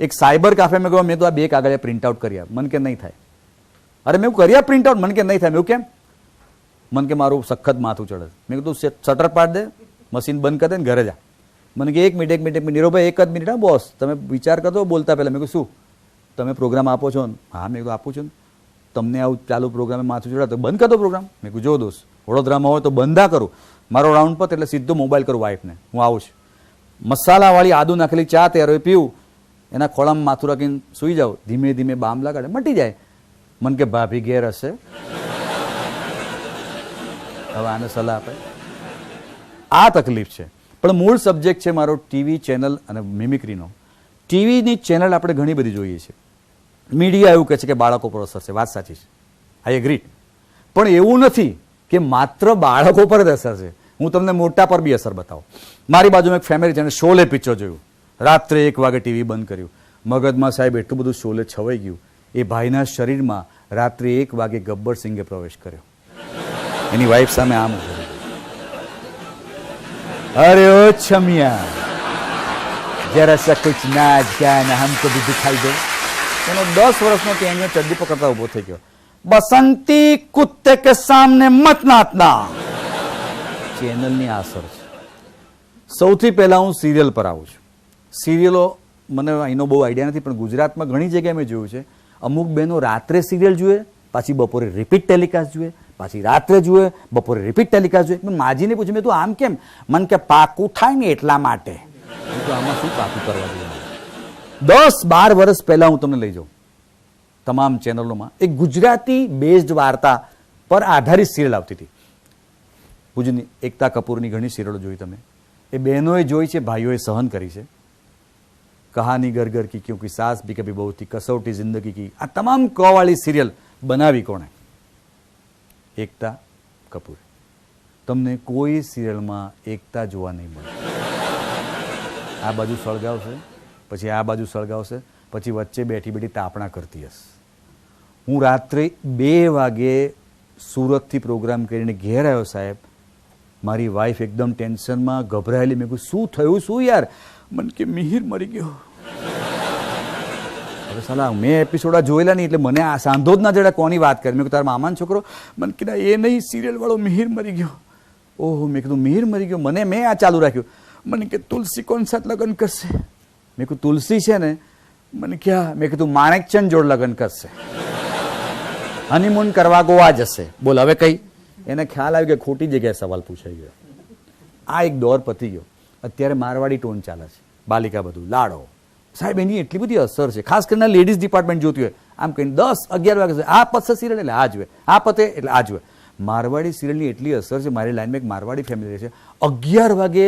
એક cyber cafe મેં કહ્યું મેં તો આ બે કાગળિયા પ્રિન્ટ આઉટ કર્યા. મન કે નહીં થાય. અરે મેં કર્યા પ્રિન્ટ આઉટ મને કે નહીં થાય. મેં કેમ? મને કે મારું સખત માથું ચડે મેં કીધું શટર પાડ દે મશીન બંધ કરી દે ને ઘરે જા. મને કે, એક મિનિટ એક મિનિટ એક મિનિટ નીરવભાઈ, એક જ મિનિટ હા બોસ તમે વિચાર કરતો બોલતા પહેલાં. મેં કહ્યું શું? તમે પ્રોગ્રામ આપો છો ને? હા, મેં કીધું, આપું છું ને. તમને આવું ચાલુ પ્રોગ્રામે માથું ચડાવે. તો બંધ કરતો પ્રોગ્રામ મેં કીધું, જો દોસ્ત, વડોદરામાં હોય તો બંધા કરું. મારો રાઉન્ડ પત એટલે સીધો મોબાઈલ કરું વાઈફને હું આવું છું. મસાલાવાળી આદુ નાખેલી ચા તૈયાર પીવું. એના ખોળામાં માથું રાખીને સૂઈ જાઓ. ધીમે ધીમે બામ લગાડે મટી જાય. મન કે ભાભી ઘેર હશે. હવે આને સલાહ આપે. આ તકલીફ છે. પણ મૂળ સબ્જેક્ટ છે મારો ટીવી ચેનલ અને મિમિક્રીનો ટીવીની ચેનલ આપણે ઘણી બધી જોઈએ છીએ. મીડિયા એવું કહે છે કે બાળકો પર અસર છે. વાત સાચી છે. આઈ એગ્રી પણ એવું નથી કે માત્ર બાળકો પર જ અસર છે. હું તમને મોટા પર બી અસર બતાવું. મારી બાજુમાં એક ફેમિલી છે અને શોલે પિક્ચર જોયું. રાત્રે એક વાગે ટીવી બંધ કર્યું. મગજમાં સાહેબ એટલું બધું શોલે છવાઈ ગયું. એ ભાઈના શરીરમાં રાત્રે એક વાગે ગબ્બર સિંઘે પ્રવેશ કર્યો. એની વાઈફ સામે આમ અરે ઓ છમિયા, જરા સા કુછ ના જાન હમકો ભી દિખાઈ દે. એનો દસ વર્ષનો ત્યાં ચડ્ડી પકડતા ઊભો થઈ ગયો. બસંતી કુત્તે કે સામને મત નાતના. ચેનલની આસર છે. સૌથી પહેલા હું સિરિયલ પર આવું છું. સિરિયલો મને અહીંનો બહુ આઈડિયા નથી પણ ગુજરાતમાં ઘણી જગ્યાએ મેં જોયું છે. અમુક બહેનો રાત્રે સિરિયલ જુએ પાછી બપોરે રિપીટ ટેલિકાસ્ટ જુએ પાછી રાત્રે જુએ બપોરે રિપીટ ટેલિકાસ્ટ જુએ. મેં માજીને પૂછ્યું મેં તું આમ કેમ? મન કે પાકું થાય ને એટલા માટે. આમાં શું પાકું કરવા જોઈએ દસ બાર વર્ષ પહેલાં હું તમને લઈ જાઉં તમામ ચેનલોમાં. એક ગુજરાતી બેઝડ વાર્તા પર આધારિત સિરિયલ આવતી હતી. ભુજની એકતા કપૂરની ઘણી સિરિયલો જોઈ તમે. એ બહેનોએ જોઈ છે ભાઈઓએ સહન કરી છે. કહાની ઘર કી, ક્યોંકि સાસ ભી કભી બહુ થી કસોટી જિંદગી કી. આ તમામ કવાળી સિરિયલ બનાવી કોણે? એકતા કપૂર. તમને કોઈ સિરિયલમાં એકતા જોવા નહીં મળે. આ બાજુ સળગાવશે, પછી આ બાજુ સળગાવશે, પછી વચ્ચે બેઠી બેઠી તાપણા કરતી હશે. હું રાત્રે બે વાગે સુરતથી પ્રોગ્રામ કરીને ઘેર આવ્યો સાહેબ. મારી વાઈફ એકદમ ટેન્શનમાં ગભરાયેલી. મેં કહ્યું શું થયું? શું યાર? મને કે મિહિર મરી ગયો. હવે સાલા, મેં એપિસોડ જોયેલા નહીં એટલે મને આ સાંધો જ ના જડ્યા કોની વાત કરી. મેં તારા મામાનો છોકરો. મને કીધા એ નહીં સિરિયલ વાળો મિહિર મરી ગયો. ઓહો, મેં કીધું, મિહિર મરી ગયો? મને મેં આ ચાલુ રાખ્યું. મને કે, તુલસી કોણ સાથ લગ્ન કરશે? મેં કીધું, તુલસી છે ને. મને ક્યાં મેં કીધું માણેકચંદ જોડ લગ્ન કરશે. હનીમૂન કરવા ગોવા જશે. બોલ, હવે કઈ? એને ખ્યાલ આવ્યો કે ખોટી જગ્યાએ સવાલ પૂછાઈ ગયો. આ એક દોર પતી ગયો. અત્યારે મારવાડી ટોન ચાલે છે બાલિકા બધું લાડો સાહેબ એની એટલી બધી અસર છે ખાસ કરીને લેડીઝ ડિપાર્ટમેન્ટ જોતી હોય આમ કહીને દસ અગિયાર વાગે છે. આ પતશે સિરિયલ એટલે આ જુએ આ પતે એટલે આ જુએ મારવાડી સિરિયલની એટલી અસર છે મારી લાઈનમાં એક મારવાડી ફેમિલી છે અગિયાર વાગે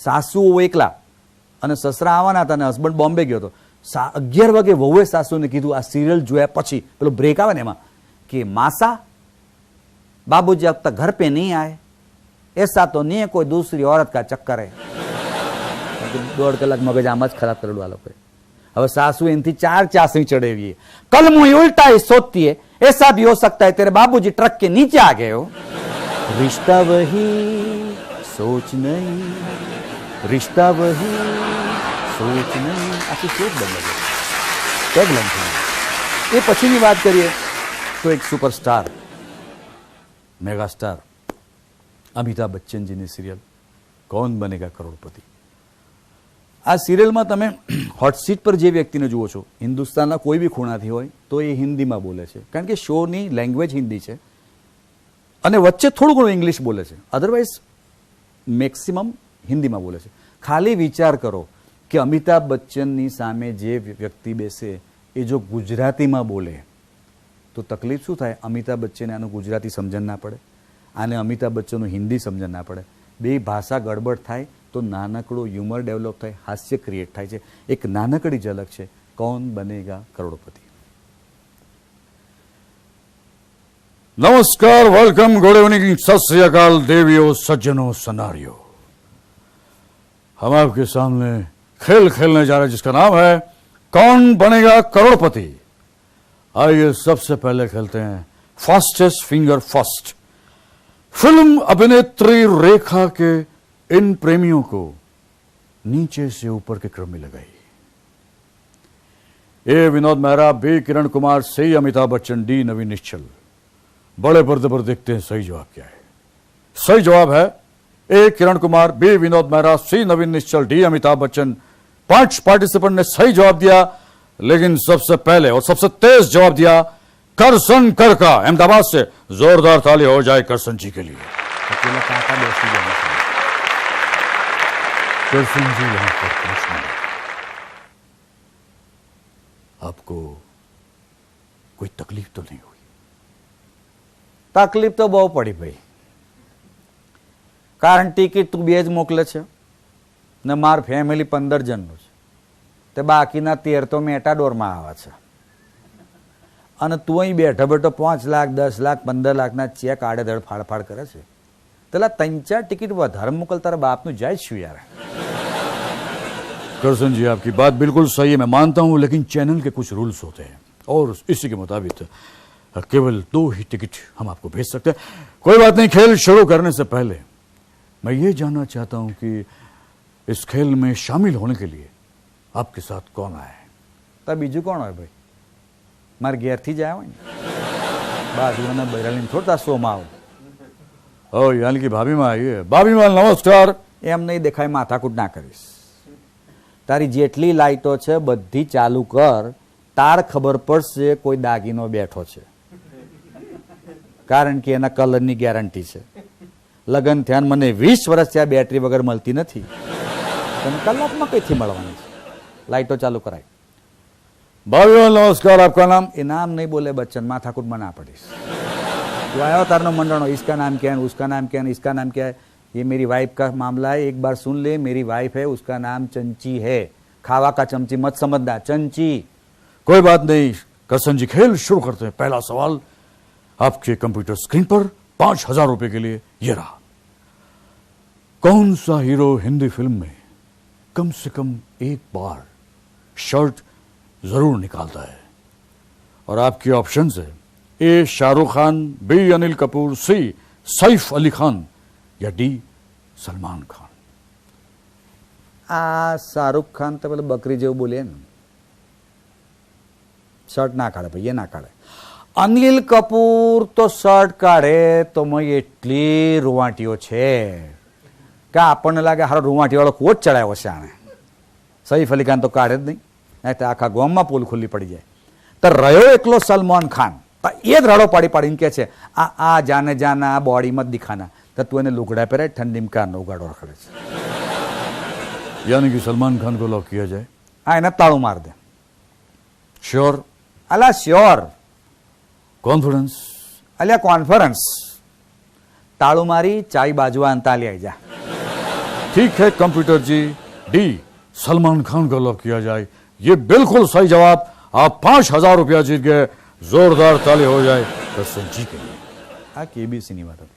સાસુઓ એકલા અને સસરા આવવાના હતા અને હસબન્ડ બોમ્બે ગયો હતો સા અગિયાર વાગે વહુએ સાસુને કીધું આ સિરિયલ જોયા પછી પેલો બ્રેક આવે ને એમાં કે માસા बाबूजी अब तक घर पे नहीं आए ऐसा तो नहीं है कोई दूसरी औरत का चक्कर है દોઢ કલાક મગજ આમ જ ખરાબ કરેલું આ લોકોએ હવે સાસુ એનથી ચાર ચાસણી ચડેવી કલ મુંહ ઉલ્ટા ही सोचती है ऐसा भी हो सकता है तेरे बाबूजी ट्रक के नीचे आ गए हो रिश्ता वही सोच नहीं रिश्ता वही सोच નહીં આખી સોચ બદલે છે ટેગલાઈન છે એ પછીની વાત કરીએ તો એક સુપરસ્ટાર મેગા સ્ટાર અમિતાભ બચ્ચનજીની સિરિયલ કૌન બનેગા કરોડપતિ આ સિરિયલમાં તમે હોટસીટ પર જે વ્યક્તિને જુઓ છો, હિન્દુસ્તાનના કોઈ બી ખૂણાથી હોય, તો એ હિન્દીમાં બોલે છે. કારણ કે શોની લેંગ્વેજ હિન્દી છે. અને વચ્ચે થોડું ઘણું ઇંગ્લિશ બોલે છે. અધરવાઇઝ મેક્સિમમ હિન્દીમાં બોલે છે. ખાલી વિચાર કરો કે અમિતાભ બચ્ચનની સામે જે વ્યક્તિ બેસે, એ જો ગુજરાતીમાં બોલે, તો તકલીફ શું થાય? અમિતાભ બચ્ચને આનું ગુજરાતી સમજણ ના પડે. આને અમિતાભ બચ્ચનનું હિન્દી સમજણ ના પડે. બે ભાષા ગડબડ થાય તો નાનકડો હ્યુમર ડેવલપ થાય હાસ્ય ક્રિએટ થાય છે એક નાનકડી ઝલક છે કૌન બનેગા કરોડપતિ नमस्कार वेलकम गुड इवनिंग सत श्री अकाल देवियों सज्जनों सनारियों हम आपके सामने खेल खेलने जा रहे हैं जिसका नाम है कौन बनेगा करोड़पति आइए सबसे पहले खेलते हैं फास्टेस्ट फिंगर फर्स्ट फिल्म अभिनेत्री रेखा के इन प्रेमियों को नीचे से ऊपर के क्रम में लगाई। A Vinod Mehra, B Kiran Kumar, C Amitabh Bachchan, D Navin Nischal. बड़े पर्दे पर देखते हैं सही जवाब क्या है। सही जवाब है A Kiran Kumar, B Vinod Mehra, C Navin Nischal, D Amitabh Bachchan. पाँच पार्टिसिपेंट ने सही जवाब दिया, लेकिन सबसे पहले और सबसे तेज जवाब दिया करसन कर का। अहमदाबाद से जोरदार ताली हो जाए करसन जी के लिए। તો પેલા કાકા બેસી ગયા છે. करसन जी यहां पर प्रश्न है। आपको कोई तकलीफ तो नहीं हुई તકલીફ તો બહુ પડી ભાઈ કારણ ટિકિટ તું બે જ મોકલે છે ને માર ફેમિલી પંદર જણનું છે તે બાકીના તેર તો મેટાડોરમાં આવે છે અને તું અહીં બેઠો બેઠો પાંચ લાખ દસ લાખ પંદર લાખના ચેક આડેધડ ફાડફાડ કરે છે टिकट त्यांच्या टिकीटवर मुकलतारा बापनू जायज़ शिवियार है करसन जी आपकी बात बिल्कुल सही है मैं मानता हूँ लेकिन चैनल के कुछ रूल्स होते हैं। और इसी के मुताबिक केवल दो ही टिकट हम आपको भेज सकते हैं। कोई बात नहीं खेल शुरू करने से पहले मैं ये जानना चाहता हूँ कि इस खेल में शामिल होने के लिए आपके साथ कौन आया है? तब बीजू कौन है भाई? मार गेर थी जाए बाजू बराली थोड़ा सोमाओ ઓ યાની કે ભાભીમાં આવીએ. ભાભીમાં નમસ્કાર. એમ નહીં દેખાય માથાકૂટ ના કરીશ. તારી જેટલી લાઇટો છે બધી ચાલુ કર. તાર ખબર પડશે કોઈ દાગીનો બેઠો છે. કારણ કે એના કલરની ગેરંટી છે. લગન થયા મને વીસ વર્ષથી આ બેટરી વગર મળતી નથી. તને કલાકમાં કઈથી મળવાની છે? લાઇટો ચાલુ કરાય. ભાવ્યો નમસ્કાર આપકા નામ? એ નામ નહીં બોલે બચ્ચન માથાકૂટમાં ના પડીશ. वयोतरण मंडणों इसका नाम क्या है, उसका नाम क्या है, इसका नाम क्या है? ये मेरी वाइफ का मामला है, एक बार सुन ले, मेरी वाइफ है, उसका नाम चंची है। खावा का चमची मत समझना, चंची। कोई बात नहीं कसन जी, खेल शुरू करते हैं। पहला सवाल, आपके कंप्यूटर स्क्रीन पर पाँच हज़ार रुपए के लिए ये रहा। कौन सा हीरो हिंदी फ़िल्म में कम से कम एक बार शर्ट ज़रूर निकालता है? और आपके ऑप्शन है એ Shahrukh Khan B. Anil Kapoor C. Saif Ali Khan या डी સલમાન ખાન. આ શાહરૂખ ખાન તો પેલા બકરી જેવું બોલે ને. શર્ટ ના કાઢે ભાઈ, એ ના કાઢે. અનિલ કપૂર તો શર્ટ કાઢે તો મય એટલી રૂવાટીઓ છે કે આપણને લાગે હારો રૂવાટીવાળો કોચ ચડાવ્યો છે આણે સૈફ અલી ખાન તો કાઢે જ નહીં. નહીં તો આખા ગોમમાં પુલ ખુલ્લી પડી જાય. તો રહ્યો એકલો સલમાન ખાન. તો એ જ રડો પાડી પાડીને કહે છે આ આ જાને જાના આ બોડી મત દિખાના તો તું એને લુગડા પહેરે ઠંડીમાં કારનો ઉગાડો રખડે છે यानी कि सलमान खान को लॉक किया जाए હા એને તાળું માર દે श्योर અલા શ્યોર कॉन्फिडेंस અલ્યા કોન્ફરન્સ તાળું મારી ચાય બાજુ અંતાલી આવી જા ठीक है computer G D Salman Khan को लॉक किया जाए ये बिल्कुल सही जवाब आप पांच हजार रुपया जीत गए જોરદાર તાલી હો જાય તો સંજી કરીએ આ કેબીસીની વાત હતી.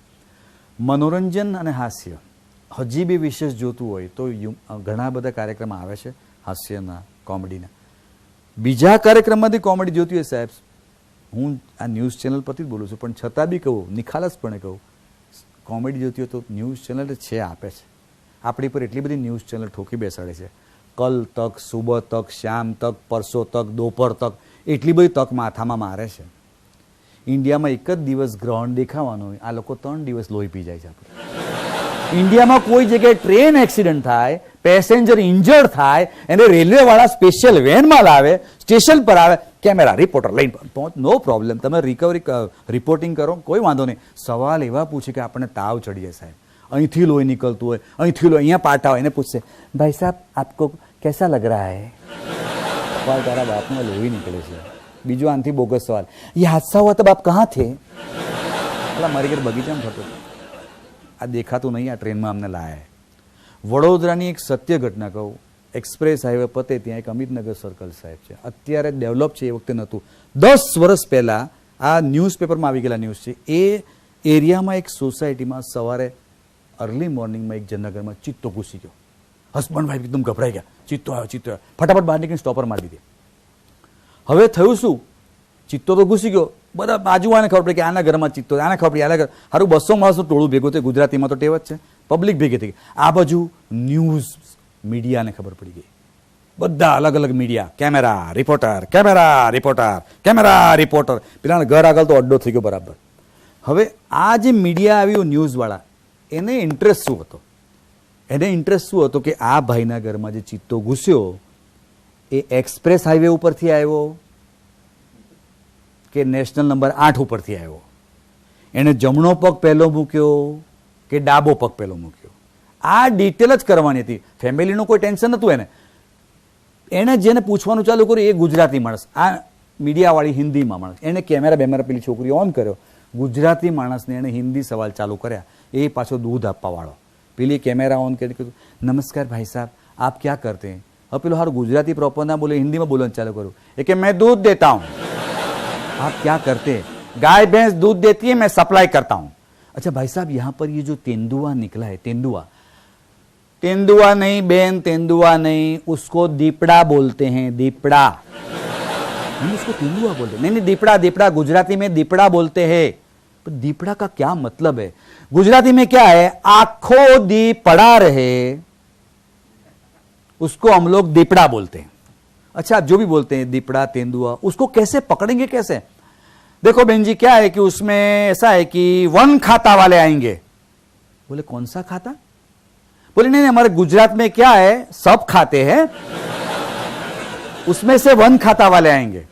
મનોરંજન અને હાસ્ય. હજી બી વિશેષ જોતું હોય તો ઘણા બધા કાર્યક્રમ આવે છે, હાસ્યના, કોમેડીના. બીજા કાર્યક્રમમાંથી કોમેડી જોતી હોય સાહેબ, હું આ ન્યૂઝ ચેનલ પરથી જ બોલું છું, પણ છતાં બી કહું, નિખાલસપણે કહું કોમેડી જોતી હોય તો ન્યૂઝ ચેનલ છે, આપે છે. આપણી પર એટલી બધી ન્યૂઝ ચેનલ ઠોકી બેસાડે છે. કલ તક સુબહ તક, શ્યામ તક, પરસો તક, દોપર તક એટલી બધી તક માથામાં મારે છે. ઇન્ડિયામાં એક જ દિવસ ગ્રહણ દેખાવાનું હોય, આ લોકો ત્રણ દિવસ લોહી પી જાય છે આપણે. ઇન્ડિયામાં કોઈ જગ્યાએ ટ્રેન એક્સિડન્ટ થાય, પેસેન્જર ઇન્જર્ડ થાય, એને રેલવે વાળા સ્પેશિયલ વેનમાં લાવે, સ્ટેશન પર આવે, કેમેરા, રિપોર્ટર, લઈને પહોંચ, નો પ્રોબ્લેમ. તમે રિકવરી રિપોર્ટિંગ કરો, કોઈ વાંધો નહીં. સવાલ એવા પૂછે કે આપણને તાવ ચડી જાય સાહેબ. અહીંથી લોહી નીકળતું હોય, અહીંથી લોહી, અહીંયા પાટા હોય, એને પૂછશે ભાઈ સાહેબ, આપકો કેસા લગ રહા હૈ? સવાલ તારા બાપનો લોહી નીકળે છે. બીજો આનથી બોગસ સવાલ. એ હાદસા હુઆ તો બાપ કહાં થે? પેલા મારી ઘેર બગીચામાં ફરતો આ દેખાતું નહીં, આ ટ્રેનમાં અમને લાયા વડોદરાની એક સત્ય ઘટના કહું. એક્સપ્રેસ હાઈવે પતે ત્યાં એક અમિતનગર સર્કલ સાહેબ છે. અત્યારે ડેવલપ છે એ વખતે નહોતું. દસ વર્ષ પહેલાં આ ન્યૂઝપેપરમાં આવી ગયેલા ન્યૂઝ છે. એ એરિયામાં એક સોસાયટીમાં સવારે અર્લી મોર્નિંગમાં એક જનનગરમાં ચિત્તો ઘૂસી ગયો. હસબન્ડ ભાઈ એકદમ ગભરાઈ ગયા. ચિત્તો આવ્યો ચિત્તો આવ્યો. ફટાફટ બહાર નીકળીને સ્ટોપર મારી દીધી. હવે થયું શું? ચિત્તો તો ઘૂસી ગયો. બધા બાજુ આને ખબર પડી કે આના ઘરમાં ચિત્તો, આને ખબર પડી, આના ઘર. સારું બસો માણસનું ટોળું ભેગું થયું. ગુજરાતીમાં તો ટેવ જ છે. પબ્લિક ભેગી થઈ ગઈ. આ બાજુ ન્યૂઝ મીડિયાને ખબર પડી ગઈ. બધા અલગ અલગ media. Camera reporter camera reporter camera reporter પેલા ઘર આગળ તો અડ્ડો થઈ ગયો બરાબર. હવે આ જે મીડિયા આવ્યું ન્યૂઝવાળા એને ઇન્ટરેસ્ટ શું હતો? એને ઇન્ટરેસ્ટ શું હતો કે આ ભાઈના ઘરમાં જે ચિત્તો ઘૂસ્યો, એ એક્સપ્રેસ હાઈવે ઉપરથી આવ્યો કે નેશનલ નંબર આઠ ઉપરથી આવ્યો? એણે જમણો પગ પહેલો મૂક્યો કે ડાબો પગ પહેલો મૂક્યો? આ ડિટેલ જ કરવાની હતી. ફેમિલીનું કોઈ ટેન્શન નહોતું એને. એણે જેને પૂછવાનું ચાલુ કર્યું એ ગુજરાતી માણસ. આ મીડિયાવાળી હિન્દીમાં માણસ. એણે કેમેરા બેમેરા પેલી છોકરી ઓન કર્યો. ગુજરાતી માણસને એણે હિન્દી સવાલ ચાલુ કર્યા. એ પાછો દૂધ આપવાવાળો. पेली कैमेरा ऑन कर नमस्कार भाई साहब, आप क्या करते हैं? હવે पेलो હારું गुजराती प्रॉपर ना बोले, हिंदी में ચાલુ चालू એ एक मैं दूध देता हूँ। आप क्या करते हैं? गाय, भैंस दूध देती है, मैं सप्लाई करता हूँ। अच्छा भाई साहब, यहाँ पर ये जो तेंदुआ निकला है, तेंदुआ। तेंदुआ नहीं, बेन तेंदुआ नहीं, उसको दीपड़ा बोलते हैं, दीपड़ा। नहीं, उसको तेंदुआ बोलते नहीं नहीं, दीपड़ा दीपड़ा, गुजराती में दीपड़ा बोलते हैं। पर दीपड़ा का क्या मतलब है? गुजराती में क्या है? आखो दी पड़ा रहे, उसको हम लोग दीपड़ा बोलते हैं। अच्छा आप जो भी बोलते हैं, दीपड़ा, तेंदुआ, उसको कैसे पकड़ेंगे कैसे? देखो बहन जी, क्या है कि उसमें ऐसा है कि वन खाता वाले आएँगे। बोले, कौन सा खाता? बोले, नहीं नहीं, हमारे गुजरात में क्या है, सब खाते हैं। उसमें से वन खाता वाले आएँगे।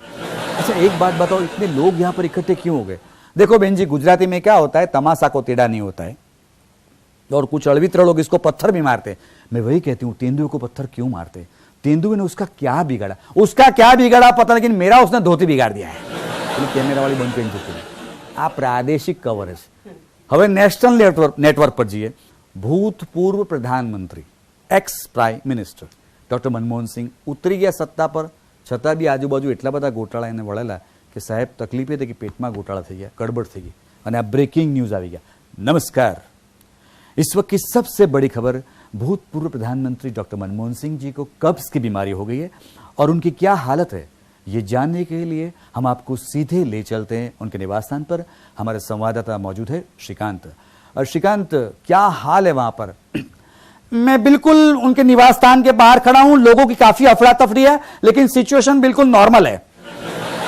अच्छा एक बात बताओ, इतने लोग यहाँ पर इकट्ठे क्यों हो गए? देखो बहन जी गुजराती में क्या होता है तमाशा को टेढ़ा नहीं होता है और कुछ अड़वित्र लोग इसको पत्थर भी मारते हैं मैं वही कहती हूँ तेंदुए को पत्थर क्यों मारते हैं तेंदुए ने उसका क्या बिगाड़ा उसका क्या बिगाड़ा पता लेकिन मेरा उसने धोती बिगाड़ दिया है પેલી કેમેરાવાળી બંધ કરીને જતી રહી. આ પ્રાદેશિક કવરેજ હવે નેશનલ નેટવર્ક નેટવર્ક પર જઈએ ભૂતપૂર્વ પ્રધાનમંત્રી ex prime minister doctor Manmohan Singh ઉતરી ગયા સત્તા પર છતાં બી આજુબાજુ એટલા બધા ગોટાળા એને વળેલા कि साहेब, तकलीफ़ એ હતી पेट में ગોટાળા थी गया, गड़बड़ थी गई। और आ ब्रेकिंग न्यूज़ आ गया। नमस्कार। इस वक्त की सबसे बड़ी खबर, भूतपूर्व प्रधानमंत्री डॉक्टर मनमोहन सिंह जी को कब्ज की बीमारी हो गई है और उनकी क्या हालत है, ये जानने के लिए हम आपको सीधे ले चलते हैं उनके निवास स्थान पर। हमारे संवाददाता मौजूद है, श्रीकांत। और श्रीकांत, क्या हाल है वहाँ पर? मैं बिल्कुल उनके निवास स्थान के बाहर खड़ा हूँ। लोगों की काफ़ी अफरा तफरी है, लेकिन सिचुएशन बिल्कुल नॉर्मल है।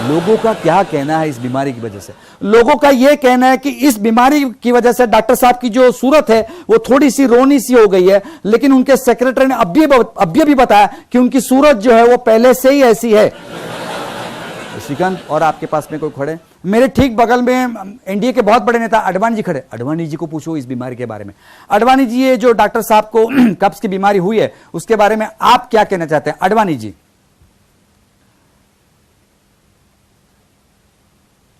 लोगों का क्या कहना है इस बीमारी की वजह से? लोगों का यह कहना है कि इस बीमारी की वजह से डॉक्टर साहब की जो सूरत है, वो थोड़ी सी रोनी सी हो गई है, लेकिन उनके सेक्रेटरी ने अभी अभी भी बताया कि उनकी सूरत जो है, वो पहले से ही ऐसी है। श्रीकांत, और आपके पास में कोई खड़े? मेरे ठीक बगल में एनडीए के बहुत बड़े नेता अडवाणी जी खड़े। अडवाणी जी को पूछो इस बीमारी के बारे में। अडवाणी जी, ये जो डॉक्टर साहब को कब्ज की बीमारी हुई है, उसके बारे में आप क्या कहना चाहते हैं? अडवाणी जी।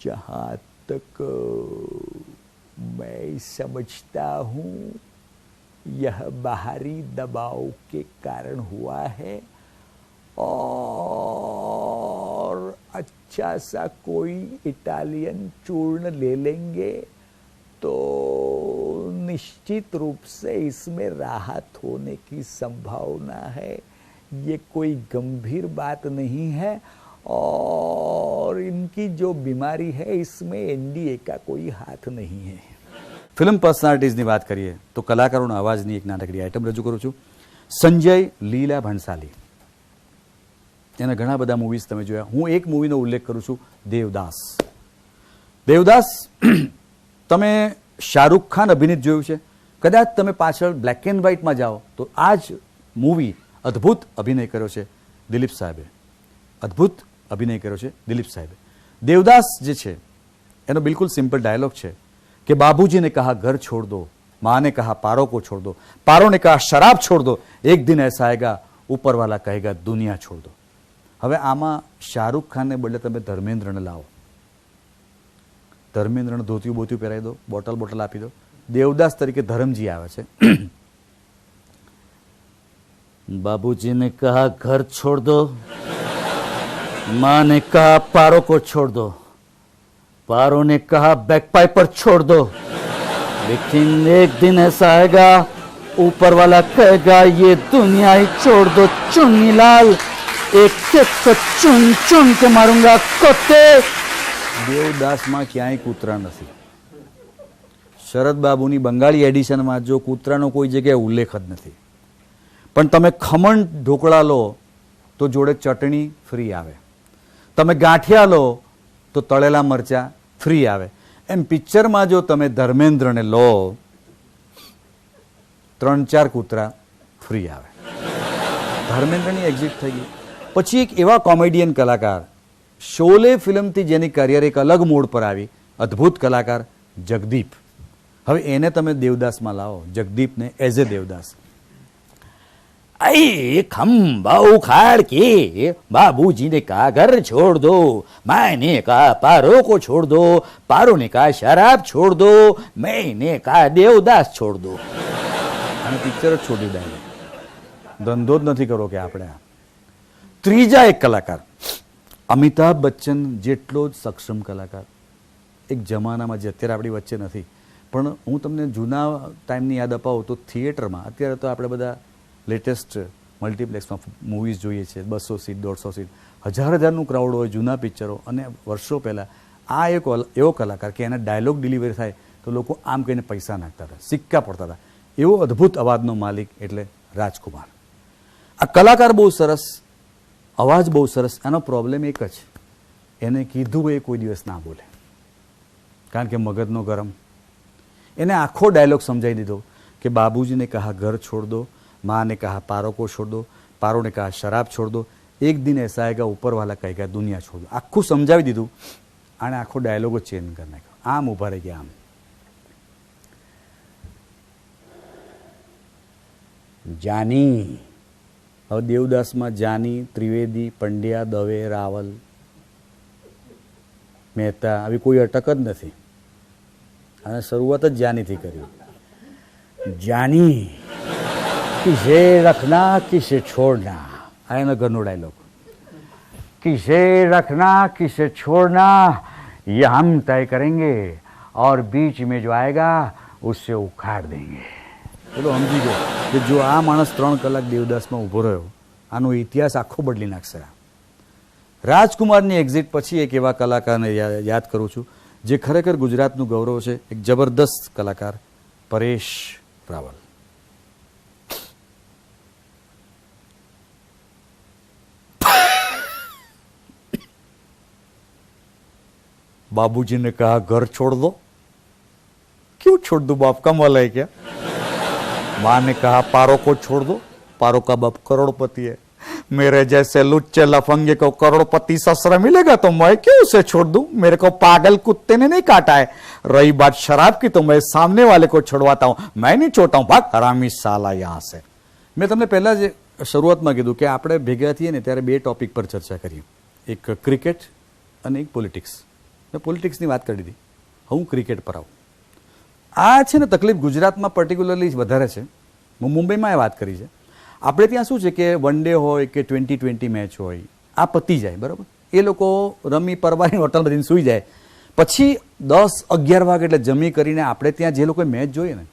जहाँ तक मैं समझता हूँ, यह बाहरी दबाव के कारण हुआ है और अच्छा सा कोई इटालियन चूर्ण ले लेंगे तो निश्चित रूप से इसमें राहत होने की संभावना है। ये कोई गंभीर बात नहीं है। और इनकी जो बीमारी है इसमें एनडीए का कोई हाथ नहीं है ફિલ્મ પર્સનાલિટીઝની વાત કરીએ તો કલાકારોના અવાજની એક નાનકડી આઇટમ રજૂ કરું છું સંજય લીલા ભણસાલી એના ઘણા બધા મૂવીઝ તમે જોયા હું એક મૂવીનો ઉલ્લેખ કરું છું દેવદાસ દેવદાસ તમે શાહરૂખ ખાન અભિનીત જોયું છે કદાચ તમે પાછળ બ્લેક એન્ડ વ્હાઇટમાં જાઓ તો આ જ મૂવી અદ્ભુત અભિનય કર્યો છે દિલીપ સાહેબે અદ્ભુત અભિનય કર્યો છે દિલીપ સાહેબે. દેવદાસ જે છે, એનો બિલકુલ સિમ્પલ ડાયલોગ છે કે બાબુજીને કહા, ઘર છોડ દો. માને કહા પારો કો છોડ દો. પારો ને કહા, શરાબ છોડ દો. એક દિન એસા આયેગા, ઉપરવાલા કહેગા, દુનિયા છોડ દો. હવે આમાં શાહરૂખ ખાનને બદલે તમે ધર્મેન્દ્રને લાવો. ધર્મેન્દ્રને ધોતિયું બોતિયું પહેરાવી દો, બોટલ બોટલ આપી દો. દેવદાસ તરીકે ધરમજી આવે છે. બાબુજીને કહા, ઘર છોડ દો. माँ ने कहा पारो को छोड़ दो पारो ने कहा बैकपाइपर छोड़ दो लेकिन एक दिन ऐसा आएगा ऊपर वाला कहेगा ये दुनिया ही छोड़ दो चुन्नी लाल एक एक को चुन चुन के मारूंगा कुत्ते દેવદાસમાં ક્યાંય કૂતરા નથી શરદ બાબુની બંગાળી એડિશનમાં જો કૂતરાનો કોઈ જગ્યાએ ઉલ્લેખ જ નથી પણ તમે ખમણ ઢોકળા લો તો જોડે ચટણી ફ્રી આવે તમે ગાંઠિયા લો, તો તળેલા મરચાં ફ્રી આવે. એમ પિક્ચરમાં જો તમે ધર્મેન્દ્રને લો, ત્રણ ચાર કૂતરા ફ્રી આવે. ધર્મેન્દ્રની એક્ઝિટ થઈ ગઈ. પછી એક એવા કોમેડિયન કલાકાર, શોલે ફિલ્મથી જેની કરિયર એક અલગ મોડ પર આવી, અદ્ભુત કલાકાર જગદીપ. હવે એને તમે દેવદાસમાં લાવો, જગદીપને એઝ એ દેવદાસ. अरे खम्बा उखाड़ के बाबूजी ने कहा घर छोड़ दो मैंने कहा पारो को छोड़ दो पारो ने कहा शराब छोड़ दो मैंने कहा देवदास छोड़ दो અને પિક્ચર જ છોડી દે ધંધો જ નથી કરવો કે આપણે ત્રીજા એક કલાકાર અમિતાભ બચ્ચન જેટલો જ સક્ષમ કલાકાર એક જમાનામાં જે અત્યારે આપણી વચ્ચે નથી પણ હું તમને જૂના ટાઈમની યાદ અપાવું તો થિયેટરમાં અત્યારે તો આપણે બધા લેટેસ્ટ મલ્ટીપ્લેક્સમાં મૂવીઝ જોઈએ છે, બસો સીટ, દોઢસો સીટ. હજાર હજારનું ક્રાઉડ હોય, જૂના પિક્ચરો અને વર્ષો પહેલાં આ એક એવો કલાકાર કે એને ડાયલોગ ડિલિવરી થાય તો લોકો આમ કહીને પૈસા નાખતા હતા, સિક્કા પડતા હતા. એવો અદ્ભુત અવાજનો માલિક એટલે રાજકુમાર. આ કલાકાર બહુ સરસ, અવાજ બહુ સરસ, એનો પ્રોબ્લેમ એક જ. એને કીધું એ કોઈ દિવસ ના બોલે. કારણ કે મગજનો ગરમ. એને આખો ડાયલોગ સમજાવી દીધો કે બાબુજીને કહા, ઘર છોડ દો माँ ने कहा पारो को छोड़ दो पारो ने कहा शराब छोड़ दो એક દિન ऐसा आएगा ऊपर वाला कहेगा दुनिया छोड़ दो આખું સમજાવી દીધું આણે આખો ડાયલોગ જ ચેન્જ કરી નાખ્યો આમ ઊભા રહી ગયા આમ જાની હવે દેવદાસમાં જાની ત્રિવેદી પંડ્યા દવે રાવલ મહેતા આવી કોઈ અટક જ નથી અને શરૂઆત જ જાનીથી કરી જાની કિસે રખના કિસે છોડના આ એનો ઘરનો ડાયલોગ किसे रखना किसे छोड़ना ये हम तय करेंगे और बीच में जो आएगा उससे उखाड़ देंगे પેલો સમજી ગયો કે જો આ માણસ ત્રણ કલાક દેવદાસમાં ઊભો રહ્યો આનો ઇતિહાસ આખો બદલી નાખશે આ. રાજકુમારની એક્ઝિટ પછી એક એવા કલાકારને યા- યાદ કરું છું જે ખરેખર ગુજરાતનું ગૌરવ છે એક જબરદસ્ત કલાકાર પરેશ રાવલ बाबूजी ने कहा घर छोड़ दो क्यों छोड़ दो बाप कमाल है क्या माँ ने कहा पारो को छोड़ दो पारो का बाप करोड़पति है मेरे जैसे लुच्चे लफंगे को करोड़पति ससुर मिलेगा तो मैं क्यों उसे छोड़ दूं मेरे को पागल कुत्ते ने नहीं काटा है रही बात शराब की तो मैं सामने वाले को छुड़वाता हूं मैं नहीं छोड़ता हूं भाग हरामी साला यहां से મેં તમને પહેલા જ શરૂઆતમાં કીધું કે આપણે ભેગા થઈએ ને ત્યારે બે ટોપિક પર ચર્ચા કરીએ એક ક્રિકેટ અને એક પોલિટિક્સ મેં પોલિટિક્સની વાત કરી દીધી. હું ક્રિકેટ પર આવું. આ છે ને તકલીફ ગુજરાતમાં પર્ટિક્યુલરલી વધારે છે. હું મુંબઈમાં એ વાત કરી છે. આપણે ત્યાં શું છે કે વન ડે હોય કે ટ્વેન્ટી ટ્વેન્ટી મેચ હોય, આ પતી જાય, બરાબર? એ લોકો રમી પરવાની હોટલ બધીને સૂઈ જાય. પછી દસ અગિયાર વાગે એટલે જમી કરીને આપણે ત્યાં જે લોકોએ મેચ જોઈએ ને,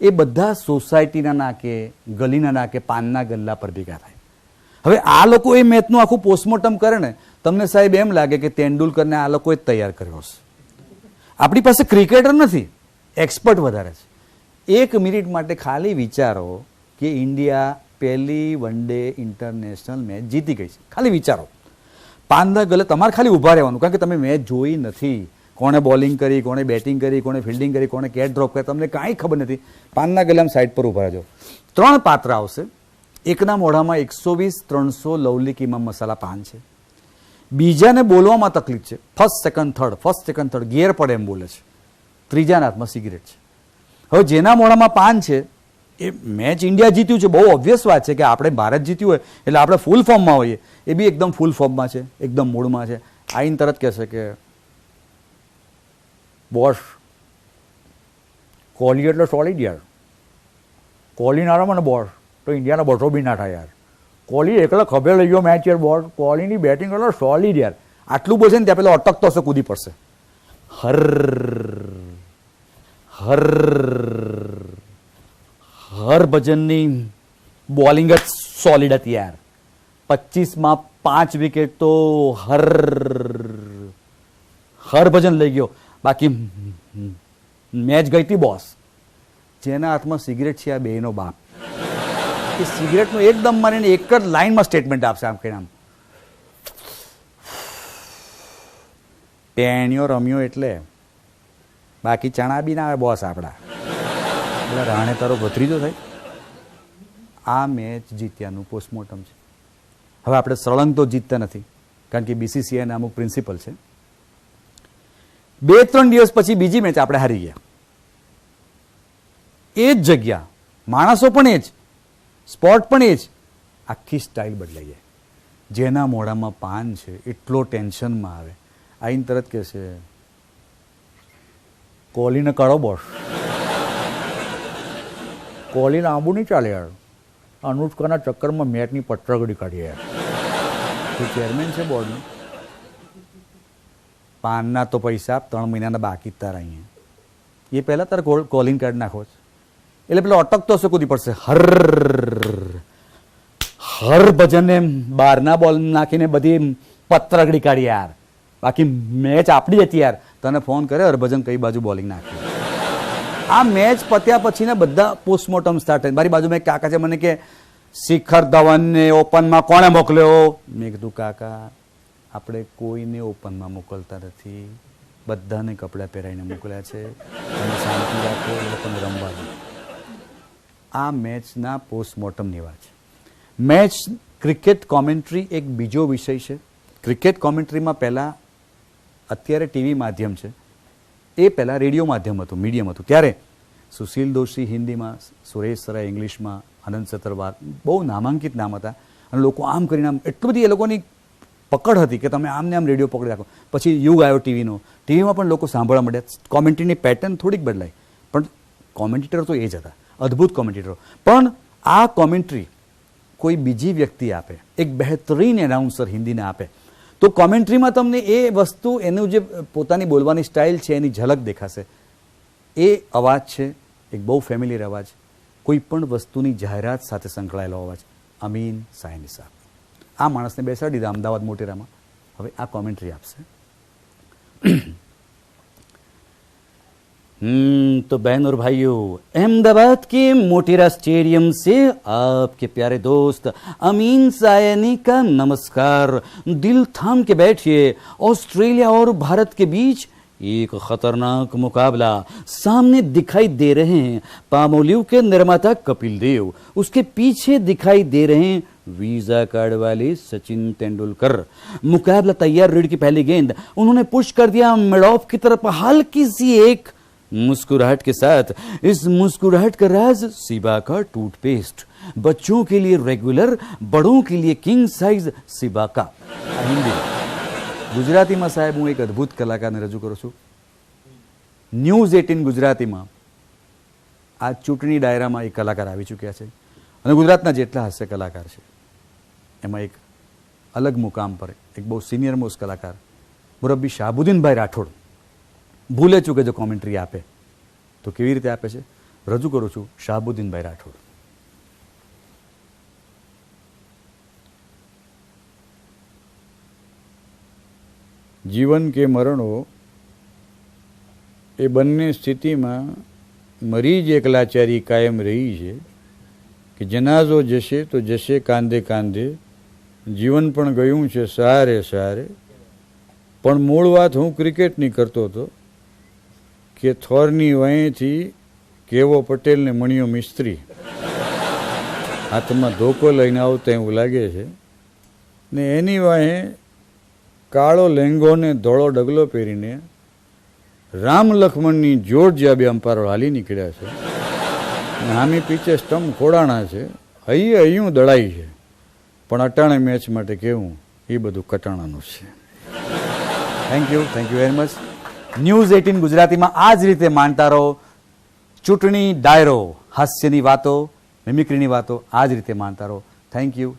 એ બધા સોસાયટીના નાકે, ગલીના નાકે, પાનના ગલ્લા પર ભેગા થાય. હવે આ લોકો એ મેચનું આખું પોસ્ટમોર્ટમ કરે ને તમને સાહેબ એમ લાગે કે તેંડુલકરને આ લોકોએ તૈયાર કર્યો હશે. આપણી પાસે ક્રિકેટર નથી, એક્સપર્ટ વધારે છે. એક મિનિટ માટે ખાલી વિચારો કે ઇન્ડિયા પહેલી વન ડે ઇન્ટરનેશનલ મેચ જીતી ગઈ છે. ખાલી વિચારો. પાંદા ગલે તમારે ખાલી ઊભા રહેવાનું, કારણ કે તમે મેચ જોઈ નથી. કોણે બોલિંગ કરી, કોણે બેટિંગ કરી, કોણે ફિલ્ડિંગ કરી, કોણે કેચ ડ્રોપ કરી તમને કાંઈ ખબર નથી. પાનના ગલામ સાઈડ પર ઊભા રહેજો. ત્રણ પાત્ર આવશે. એકના મોઢામાં એકસો વીસ, ત્રણસો લવલી કિમા મસાલા પાન છે. બીજાને બોલવામાં તકલીફ છે. First second third first second third ગેર પડે એમ બોલે છે. ત્રીજાના હાથમાં સિગરેટ છે. હવે જેના મોઢામાં પાન છે, એ મેચ ઇન્ડિયા જીત્યું છે. બહુ ઓબ્વિયસ વાત છે કે આપણે ભારત જીત્યું હોય, એટલે આપણે ફૂલ ફોર્મમાં હોઈએ. એ બી એકદમ ફૂલ ફોર્મમાં છે, એકદમ મૂડમાં છે. આઈન તરત કહેશે કે બોસ કોહલી એટલે સોલિડ યાર. કોહલી ના રમે ને બોસ તો ઇન્ડિયાના બસો બી ના થાય યાર. કોહલી એકલા ખભે લઈ ગયો મેચ યાર બોલ કોહલીની બેટિંગ એટલે સોલિડ યાર. આટલું બોલશે ને ત્યાં પેલો અટકતો હશે, કૂદી પડશે. હર હર હરભજનની બોલિંગ જ સોલિડ હતી યાર. પચીસમાં પાંચ વિકેટ તો હર હરભજન લઈ ગયો. બાકી મેચ ગઈ હતી બોસ જેના હાથમાં સિગરેટ છે આ બેનો બાપ. એ સિગરેટનું એકદમ મારીને એક જ લાઇનમાં સ્ટેટમેન્ટ આપશે આમ કહીને આમ. પેણ્યો રમ્યો એટલે. બાકી ચણા બી ના આવે બોસ આપણા. એટલે રાણે તારો ભત્રીજો થઈ આ મેચ જીત્યાનું પોસ્ટમોર્ટમ છે. હવે આપણે સળંગ તો જીતતા નથી, કારણ કે બીસીસીઆઈના અમુક પ્રિન્સિપલ છે. બે ત્રણ દિવસ પછી બીજી મેચ આપણે હારી ગયા. એ જ જગ્યા, માણસો પણ એ જ. સ્પોટ પણ એ જ. આખી સ્ટાઇલ બદલાઈ જાય. જેના મોઢામાં પાન છે, એટલો ટેન્શનમાં આવે. આઈને તરત કહે છે, કોહલીને કાઢો બોસ. કોલીને આંબુ નહીં ચાલે યાર. અનુષ્કાના ચક્કરમાં મેટની પત્રગડી કાઢી યાર. જે ચેરમેન છે બોર્ડનું. પાનના તો પૈસા, ત્રણ મહિનાના બાકી તારા અહીંયા. એ પહેલાં તારે કોલ કોલિંગ કાર્ડ નાખો છે એટલે પેલો અટકતો હશે, કૂદી પડશે. હર હર ભજનને બહારના બોલ નાખીને બધી પત્રગડી કાઢી યાર. બાકી મેચ આપડી હતી યાર. તને ફોન કર્યો, હરભજન કઈ બાજુ બોલિંગ નાખી આ મેચ પત્યા પછી ને બધા પોસ્ટમોર્ટમ સ્ટાર્ટ થાય મારી બાજુમાં એક કાકા છે, મને કે, શિખર ધવનને ઓપનમાં કોણે મોકલ્યો? મેં કીધું, કાકા, આપણે કોઈને ઓપનમાં મોકલતા નથી. બધાને કપડાં પહેરાવીને મોકલ્યા છે. તમે શાંતિ રાખો એ લોકોને રમવા દો આ મેચના પોસ્ટમોર્ટમની વાત છે. મેચ, ક્રિકેટ કોમેન્ટ્રી એક બીજો વિષય છે. ક્રિકેટ કોમેન્ટ્રીમાં પહેલાં અત્યારે ટીવી માધ્યમ છે. એ પહેલાં રેડિયો માધ્યમ હતું, મીડિયમ હતું. ત્યારે સુશીલ દોશી હિન્દીમાં, સુરેશ સરાય ઇંગ્લિશમાં આનંદ સતરવાર, બહુ નામાંકિત નામ હતા. અને લોકો આમ કરીને આમ, એટલી બધી એ લોકોની પકડ હતી કે તમે આમને આમ રેડિયો પકડી રાખો. પછી યુગ આવ્યો ટીવીનો. ટીવીમાં પણ લોકો સાંભળવા માંડ્યા. કોમેન્ટ્રીની પેટર્ન થોડીક બદલાઈ. પણ કોમેન્ટેટર તો એ જ હતા. અદ્ભુત કોમેન્ટેટરો પણ આ કોમેન્ટ્રી કોઈ બીજી વ્યક્તિ આપે, એક બહેતરીન એનાઉન્સર હિન્દીને આપે. તો કોમેન્ટ્રીમાં તમને એ વસ્તુ, એનું જે પોતાની બોલવાની સ્ટાઇલ છે, એની ઝલક દેખાશે. એ અવાજ છે, એક બહુ ફેમિલી અવાજ. કોઈ પણ વસ્તુની જાહેરાત સાથે સંકળાયેલો અવાજ. અમીન સાહેની આ માણસને બેસાડી દીધા અમદાવાદ મોટેરામાં. હવે આ કોમેન્ટ્રી આપશે. तो बहन और भाइयों, अहमदाबाद के मोटेरा स्टेडियम से आपके प्यारे दोस्त अमीन सायनी का नमस्कार। दिल थाम के बैठिए, ऑस्ट्रेलिया और भारत के बीच एक खतरनाक मुकाबला सामने दिखाई दे रहे हैं। पामोलिव के निर्माता कपिल देव, उसके पीछे दिखाई दे रहे हैं वीज़ा कार्ड वाले सचिन तेंदुलकर। मुकाबला तैयार रीड की पहली गेंद, उन्होंने पुश कर दिया मिड ऑफ़ की तरफ़ हल्की सी एक मुस्कुराहट के साथ इस मुस्कुराहट का राज सिबा का टूथपेस्ट बच्चों के लिए रेगुलर बड़ों के लिए किंग साइज सिबा का આ હિન્દી ગુજરાતીમાં સાહેબ હું એક અદ્ભુત કલાકારને રજૂ કરું છું ન્યૂઝ એટીન ગુજરાતીમાં આ ચૂંટણી ડાયરામાં એક કલાકાર આવી ચૂક્યા છે અને ગુજરાતના જેટલા હાસ્ય કલાકાર છે એમાં એક અલગ મુકામ પર એક બહુ સિનિયર મોસ્ટ કલાકાર મુરબ્બી શાહબુદ્દીનભાઈ રાઠોડ ભૂલે ચૂકે જો કોમેન્ટ્રી આપે. તો કેવી રીતે આપે છે? રજૂ કરું છું શાહબુદ્દીનભાઈ રાઠોડ. જીવન કે મરણો એ બંને સ્થિતિમાં મરી જ એકલાચારી કાયમ રહી છે કે જનાઝો જશે તો જશે કાંધે કાંધે જીવન પણ ગયું છે સહારે સહારે પણ મૂળ વાત હું ક્રિકેટની કરતો હતો. કે થોરની વહેથી કેવો પટેલને મણિયો મિસ્ત્રી. હાથમાં ધોકો લઈને આવતા એવું લાગે છે. ને એની વાહે કાળો લેંગો ને ધોળો ડગલો પહેરીને રામ લક્ષ્મણની જોડ જ્યાં બે અંપારો હાલી નીકળ્યા છે. ને હામી પીછે સ્ટમ્પ ખોડાણા છે. અહીં અહીંયું દળાઈ છે. પણ અટાણે મેચ માટે કેવું? એ બધું કટાણાનું છે. Thank you thank you very much news eighteen ગુજરાતીમાં આ જ રીતે માનતા રહો. ચૂંટણી ડાયરો, હાસ્યની વાતો, મિમિક્રીની વાતો આ જ રીતે માનતા રહો. Thank you